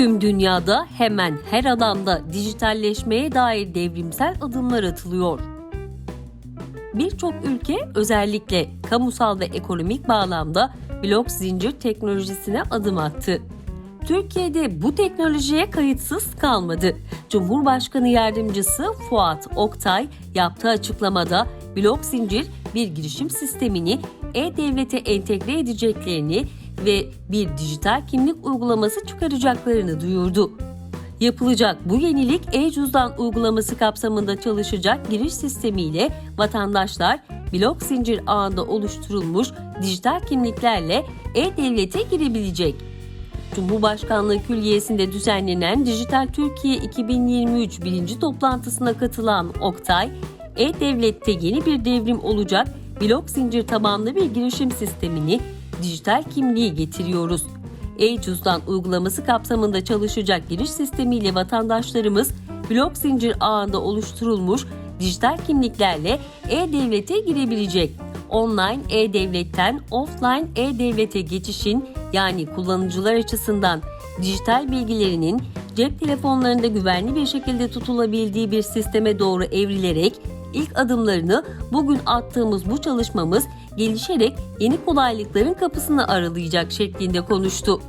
Tüm dünyada hemen her alanda dijitalleşmeye dair devrimsel adımlar atılıyor. Birçok ülke özellikle kamusal ve ekonomik bağlamda blok zincir teknolojisine adım attı. Türkiye'de bu teknolojiye kayıtsız kalmadı. Cumhurbaşkanı Yardımcısı Fuat Oktay yaptığı açıklamada blok zincir bir girişim sistemini e-devlete entegre edeceklerini ve bir dijital kimlik uygulaması çıkaracaklarını duyurdu. Yapılacak bu yenilik e-cüzdan uygulaması kapsamında çalışacak giriş sistemiyle vatandaşlar blok zincir ağında oluşturulmuş dijital kimliklerle e-devlete girebilecek. Cumhurbaşkanlığı Külliyesi'nde düzenlenen Dijital Türkiye 2023 birinci toplantısına katılan Oktay, e-devlette yeni bir devrim olacak blok zincir tabanlı bir girişim sistemini dijital kimliği getiriyoruz. E-cüzdan uygulaması kapsamında çalışacak giriş sistemiyle vatandaşlarımız blok zincir ağında oluşturulmuş dijital kimliklerle e-devlete girebilecek. Online e-devletten offline e-devlete geçişin yani kullanıcılar açısından dijital bilgilerinin cep telefonlarında güvenli bir şekilde tutulabildiği bir sisteme doğru evrilerek ilk adımlarını bugün attığımız bu çalışmamız gelişerek yeni kolaylıkların kapısını aralayacak şeklinde konuştu.